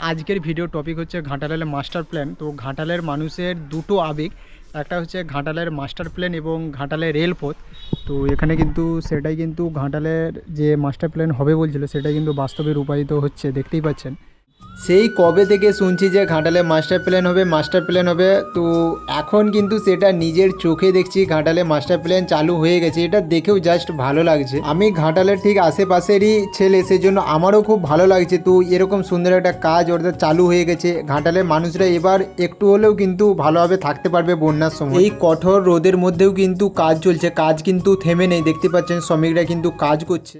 আজকের video topic হচ্ছে ঘাটালের মাস্টার প্ল্যান তো ঘাটালের মানুষের দুটো আবেগ, একটা হচ্ছে ঘাটালের মাস্টার প্ল্যান এবং ঘাটালের রেলপথ। তো এখানে কিন্তু সেটাই কিন্তু ঘাটালের যে মাস্টার প্ল্যান হবে বলছিল, সেটাই কিন্তু বাস্তবে রূপায়িত হচ্ছে, দেখতেই পাচ্ছেন। সেই কবে থেকে শুনছি যে ঘাটালে মাস্টার প্ল্যান হবে মাস্টার প্ল্যান হবে, তো এখন কিন্তু সেটা নিজের চোখে দেখছি ঘাটালে মাস্টার প্ল্যান চালু হয়ে গেছে। এটা দেখেও জাস্ট ভালো লাগছে। আমি ঘাটালের ঠিক আশেপাশেরই ছেলে, সেজন্য আমারও খুব ভালো লাগছে। তো এরকম সুন্দর একটা কাজ অর্থাৎ চালু হয়ে গেছে। ঘাটালের মানুষরা এবার একটু হলেও কিন্তু ভালোভাবে থাকতে পারবে বন্যার সময়। এই কঠোর রোদের মধ্যেও কিন্তু কাজ চলছে। কাজ কিন্তু থেমে নেই। দেখতে পাচ্ছেন শ্রমিকরা কিন্তু কাজ করছে।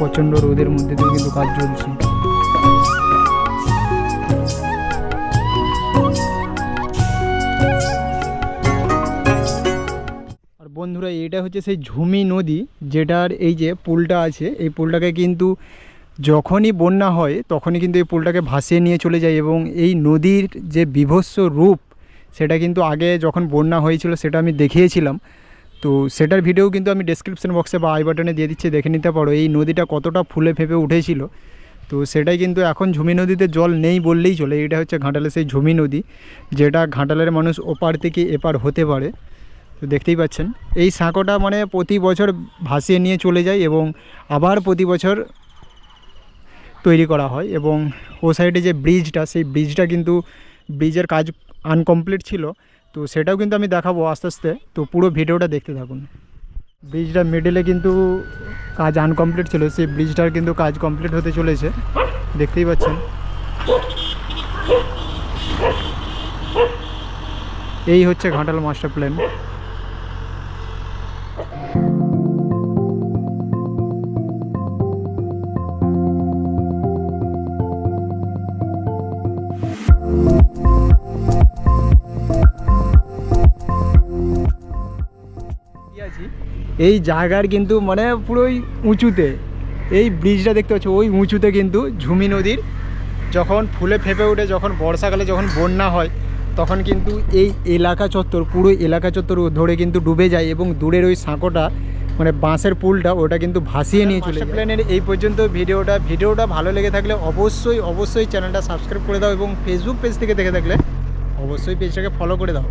প্রচণ্ড রোদের মধ্যে দিয়ে কিন্তু কাজ চলছে। আর বন্ধুরা, এটা হচ্ছে সেই ঝুমি নদী, যেটার এই যে পুলটা আছে, এই পুলটাকে কিন্তু যখনই বন্যা হয়, তখনই কিন্তু এই পুলটাকে ভাসিয়ে নিয়ে চলে যায় এবং এই নদীর যে বিভৎস রূপ, সেটা কিন্তু আগে যখন বন্যা হয়েছিল, সেটা আমি দেখিয়েছিলাম। তো সেটার ভিডিও কিন্তু আমি ডেসক্রিপশন বক্সে বা আই বাটনে দিয়ে দিচ্ছি, দেখে নিতে পারো। এই নদীটা কতটা ফুলে ফেপে উঠেছিল। তো সেটাই কিন্তু এখন ঝুমি নদীতে জল নেই বললেই চলে। এটা হচ্ছে ঘাটালের সেই ঝুমি নদী, যেটা ঘাটালের মানুষ ওপার থেকে এপার হতে পারে। তো দেখতেই পাচ্ছেন, এই সাঁকোটা মানে প্রতি বছর ভাসিয়ে নিয়ে চলে যায় এবং আবার প্রতি বছর তৈরি করা হয় এবং ও সাইডে যে ব্রিজটা সেই ব্রিজটা কিন্তু ব্রিজের কাজ আনকমপ্লিট ছিল। তো সেটাও কিন্তু আমি দেখাবো আস্তে আস্তে। তো পুরো ভিডিওটা দেখতে থাকুন। ব্রিজটা মিডলে কিন্তু কাজ আনকমপ্লিট ছিল, সেই ব্রিজটার কিন্তু কাজ কমপ্লিট হতে চলেছে। দেখতেই পাচ্ছেন। এই হচ্ছে ঘাটাল মাস্টার প্ল্যান এই জায়গার কিন্তু মানে পুরোই উঁচুতে। এই ব্রিজটা দেখতে পাচ্ছ, ওই উঁচুতে কিন্তু ঝুমি নদীর যখন ফুলে ফেপে ওঠে, যখন বর্ষাকালে যখন বন্যা হয়, তখন কিন্তু এই এলাকা চত্বর, পুরো এলাকা চত্বর ধরে কিন্তু ডুবে যায় এবং দূরের ওই সাঁকোটা মানে বাঁশের পুলটা, ওটা কিন্তু ভাসিয়ে নিয়ে চলে প্ল্যানের এই পর্যন্ত ভিডিওটা ভিডিওটা ভালো লেগে থাকলে অবশ্যই অবশ্যই চ্যানেলটা সাবস্ক্রাইব করে দাও এবং ফেসবুক পেজ থেকে দেখে থাকলে অবশ্যই পেজটাকে ফলো করে দাও।